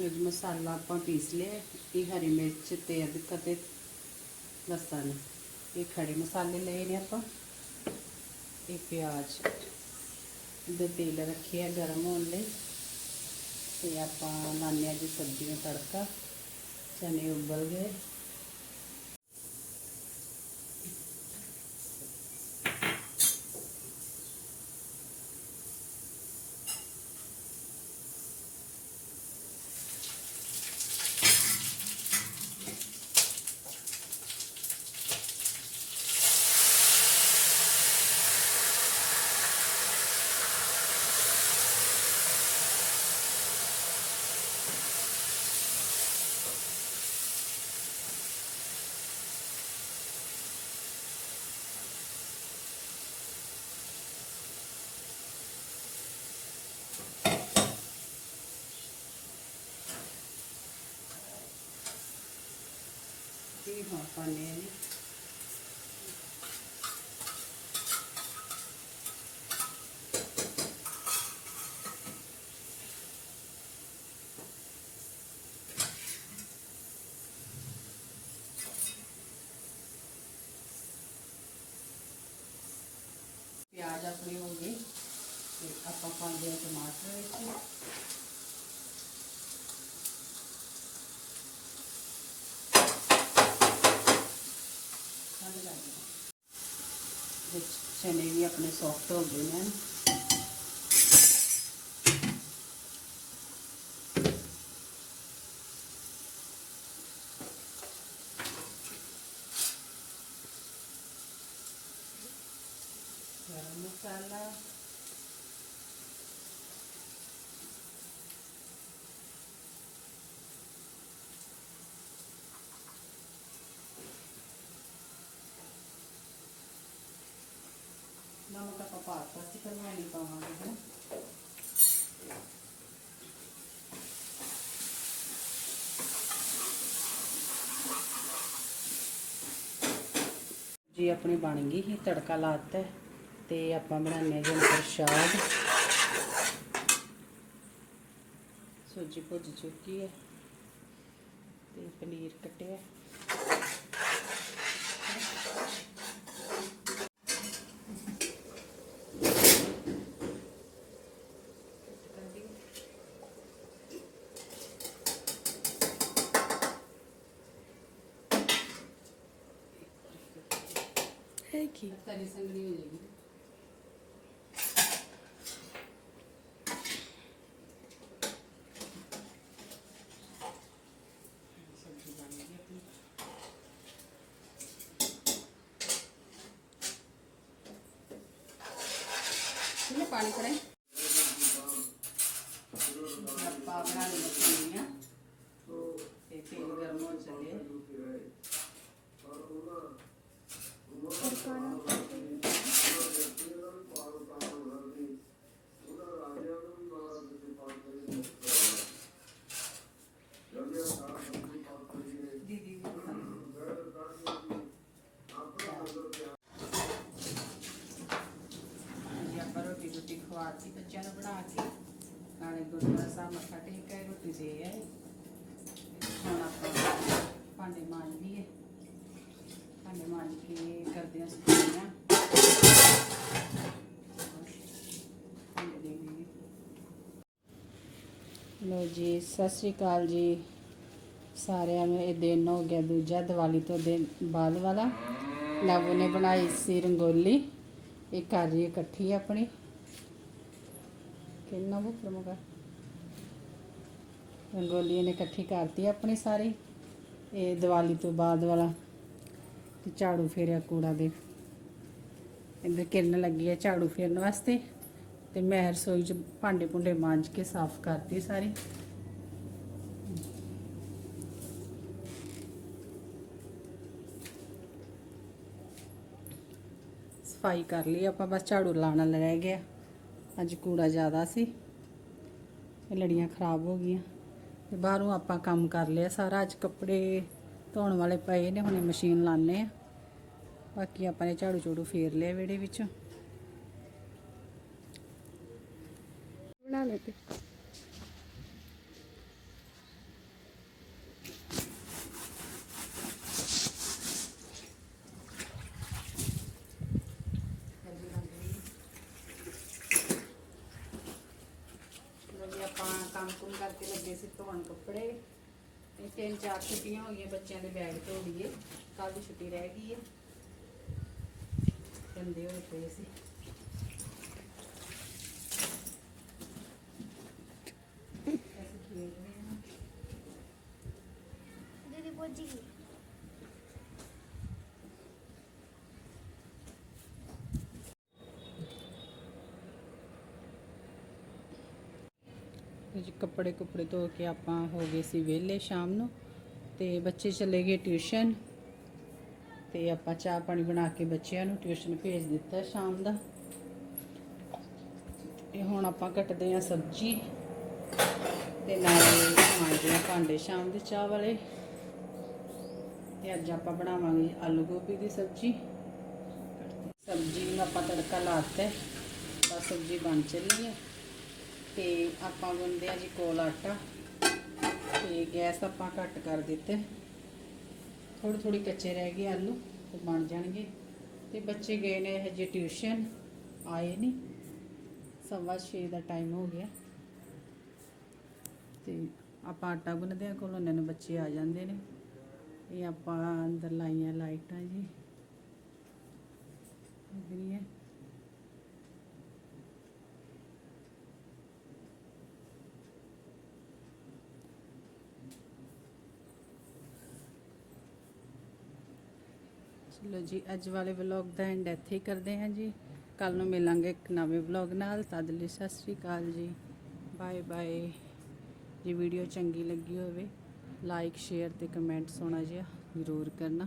ਵਿੱਚ ਮਸਾਲਾ ਆਪਾਂ ਪੀਸ ਲਿਆ। ਇਹ ਹਰੀ ਮਿਰਚ ਤੇ ਅਦਰਕ ਅਤੇ ਲਸਣ। ਇਹ ਖੜੇ ਮਸਾਲੇ ਲਏ ਨੇ ਆਪਾਂ। ਇਹ ਪਿਆਜ਼ ਦੇ ਤੇਲ ਰੱਖਿਆ ਗਰਮ ਹੋਣ ਲਈ। ਤੇ ਆਪਾਂ ਨਾਨਿਆਂ ਦੀ ਸਬਜ਼ੀ ਨੂੰ ਤੜਕਾ। ਚਨੇ ਉਬਲ ਗਏ। ਇਹ ਹਾਂ ਪਾਣੇ ਨੇ ਪਿਆਜ਼ ਆਪਣੇ ਹੋ ਗਏ ਤੇ ਆਪਾਂ ਪਾਉਂਦੇ ਹਾਂ ਟਮਾਟਰ ਵਿੱਚ ਵਿੱਚ ਚਨੇ ਵੀ ਆਪਣੇ ਸੌਫਟ ਹੋ ਗਏ ਨੇ। ਗਰਮ ਮਸਾਲਾ ਨਮਕ ਆਪਾਂ ਪਾਤਾ ਸੀ ਪਰ ਮੈਂ ਨਹੀਂ ਪਾਵਾਂਗੀ ਹੁਣ ਜੀ, ਆਪਣੀ ਬਣ ਗਈ ਸੀ, ਤੜਕਾ ਲਾਤਾ ਹੈ, ਤੇ ਆਪਾਂ ਬਣਾਉਂਦੇ ਹਾਂ ਜੀ ਪ੍ਰਸ਼ਾਦ ਸੂਜੀ ਭੁੱਜ ਚੁੱਕੀ ਹੈ, ਤੇ ਪਨੀਰ ਕੱਟਿਆ ਹੈ ਤਰੀ ਸੰਗਣੀ ਹੋ ਜਾਏਗੀ ਪਾਣੀ ਕਰੇ ਆਪਾਂ ਬਣਾ ਲਈ ਮੱਛੀਆਂ ਤੇ ਤੇਲ ਗਰਮ ਹੋ ਚੱਲੇ ਦੀਦੀ ਵੀ ਹਾਂਜੀ ਆਪਾਂ ਰੋਟੀ ਰੋਟੀ ਖਵਾਤੀ ਬੱਚਿਆਂ ਨੂੰ ਬਣਾ ਕੇ। ਨਾਲੇ ਗੁਰਦੁਆਰਾ ਸਾਹਿਬ ਮੱਥਾ ਟੇਕ ਕੇ ਰੋਟੀ ਦੇ ਆਏ। ਹੁਣ ਆਪਾਂ ਭਾਂਡੇ ਮਾਂਜ ਲਈਏ ਭਾਂਡੇ ਮਾਂਜ ਕੇ ਕਰਦੇ ਹਾਂ ਸਫਾਈਆਂ ਲੋ ਜੀ, ਸਤਿ ਸ੍ਰੀ ਅਕਾਲ ਜੀ। ਸਾਰਿਆਂ ਨੂੰ ਇਹ ਦਿਨ ਹੋ ਗਿਆ ਦੂਜਾ, ਦੀਵਾਲੀ ਤੋਂ ਦਿਨ ਬਾਅਦ ਵਾਲਾ। ਨਵੂ ਨੇ ਬਣਾਈ ਸੀ ਰੰਗੋਲੀ। ਇਹ ਕਰ ਰਹੀ ਹੈ ਇਕੱਠੀ ਆਪਣੀ। ਕਿੰਨਾ ਉਹ ਪ੍ਰਮੋਗਾ ਰੰਗੋਲੀ ਇਹਨੇ ਇਕੱਠੀ ਕਰਤੀ ਆਪਣੀ ਸਾਰੀ। ਇਹ ਦੀਵਾਲੀ ਤੋਂ ਬਾਅਦ ਵਾਲਾ ਤੇ ਝਾੜੂ ਫੇਰਿਆ ਕੂੜਾ ਦੇ ਇੰਦਰ ਕਿਰਨ ਲੱਗੀ ਹੈ ਝਾੜੂ ਫੇਰਨ ਵਾਸਤੇ ਤੇ ਮੈਂ ਰਸੋਈ 'ਚ ਭਾਂਡੇ ਭੁੰਡੇ ਮਾਂਜ ਕੇ ਸਾਫ਼ ਕਰਤੀ ਸਾਰੀ। ਸਫ਼ਾਈ ਕਰ ਲਈ ਆਪਾਂ, ਬਸ ਝਾੜੂ ਲਾਣਾ ਰਹਿ ਗਿਆ। ਅੱਜ ਕੂੜਾ ਜ਼ਿਆਦਾ ਸੀ, ਇਹ ਲੜੀਆਂ ਖਰਾਬ ਹੋ ਗਈਆਂ। ਤੇ ਬਾਹਰੋਂ ਆਪਾਂ ਕੰਮ ਕਰ ਲਿਆ ਸਾਰਾ, ਅੱਜ ਕੱਪੜੇ ਧੋਣ ਵਾਲੇ ਪਏ ਨੇ, ਹੁਣੇ ਮਸ਼ੀਨ ਲਾਣੇ ਆ ਬਾਕੀ ਆਪਾਂ ਨੇ ਝਾੜੂ ਝੂੜੂ ਫੇਰ ਲਿਆ ਵਿਹੜੇ ਵਿੱਚੋਂ। ਬਣਾ ਲੈ ਤੇ। ਕਰਕੇ ਲੱਗੇ ਸੀ ਧੋਣ ਕੱਪੜੇ। ਇਹ ਤਿੰਨ ਚਾਰ ਛੁੱਟੀਆਂ ਹੋ ਗਈਆਂ ਬੱਚਿਆਂ ਦੇ ਬੈਗ ਧੋ ਲਈਏ ਕੱਲ ਦੀ ਛੁੱਟੀ ਰਹਿ ਗਈ ਹੈ ਗੰਦੇ ਹੋਏ ਪਏ ਸੀ। ਅਸੀਂ ਖੇਡ ਰਹੇ ਜੀ ਕੱਪੜੇ ਕੁਪੜੇ ਧੋ ਕੇ ਆਪਾਂ ਹੋ ਗਏ ਸੀ ਵਿਹਲੇ ਸ਼ਾਮ ਨੂੰ ਤੇ ਬੱਚੇ ਚਲੇ ਗਏ ਟਿਊਸ਼ਨ ਤੇ ਆਪਾਂ ਚਾਹ ਪਾਣੀ ਬਣਾ ਕੇ ਬੱਚਿਆਂ ਨੂੰ ਟਿਊਸ਼ਨ ਭੇਜ ਦਿੱਤਾ ਸ਼ਾਮ ਦਾ। ਇਹ ਹੁਣ ਆਪਾਂ ਕੱਟਦੇ ਆ ਸਬਜ਼ੀ ਤੇ ਨਾਲੇ ਮਾਂਜਦੇ ਆ ਭਾਂਡੇ ਸ਼ਾਮ ਦੇ ਚਾਹ ਵਾਲੇ। ਤੇ ਅੱਜ ਆਪਾਂ ਬਣਾਵਾਂਗੇ ਆਲੂ ਗੋਭੀ ਦੀ ਸਬਜ਼ੀ। ਸਬਜ਼ੀ ਨੂੰ ਆਪਾਂ ਤੜਕਾ ਲਾਤਾ ਹੈ ਬਸ ਸਬਜ਼ੀ ਬਣ ਚੱਲੀ ਹੈ। ਤੇ ਆਪਾਂ ਗੁੰਨਦੇ ਆ ਜੀ ਕੋਲ ਆਟਾ ਤੇ ਗੈਸ ਆਪਾਂ ਘੱਟ ਕਰ ਦਿੱਤੇ। ਥੋੜੀ ਥੋੜੀ ਕੱਚੇ ਰਹਿ ਗਏ ਆਲੂ, ਤੇ ਬਣ ਜਾਣਗੇ। ਤੇ ਬੱਚੇ ਗਏ ਨੇ ਹਜੇ ਟਿਊਸ਼ਨ, ਆਏ ਨਹੀਂ। ਸਵਾ ਛੇ ਦਾ ਟਾਈਮ ਹੋ ਗਿਆ। ਤੇ ਆਪਾਂ ਆਟਾ ਗੁੰਨਦੇ ਆ ਕੋਲ, ਉਹਨਾਂ ਨੂੰ ਬੱਚੇ ਆ ਜਾਂਦੇ ਨੇ। ਇਹ ਆਪਾਂ ਅੰਦਰ ਲਾਈਆਂ ਲਾਈਟਾਂ ਜੀ। ਲੱਗਣੀ ਹੈ ਚਲੋ ਜੀ, ਅੱਜ ਵਾਲੇ ਵਲੌਗ ਦਾ ਐਂਡ ਇੱਥੇ ਹੀ ਕਰਦੇ ਹਾਂ ਜੀ। ਕੱਲ ਨੂੰ ਮਿਲਾਂਗੇ ਇੱਕ ਨਵੇਂ ਵਲੌਗ ਨਾਲ। ਤਦ ਲਈ ਸਤਿ ਸ੍ਰੀ ਅਕਾਲ ਜੀ। ਬਾਏ ਬਾਏ ਜੇ ਵੀਡੀਓ ਚੰਗੀ ਲੱਗੀ ਹੋਵੇ ਲਾਈਕ ਸ਼ੇਅਰ ਤੇ ਕਮੈਂਟਸ ਹੋਣਾ ਜਿਹਾ ਜ਼ਰੂਰ ਕਰਨਾ।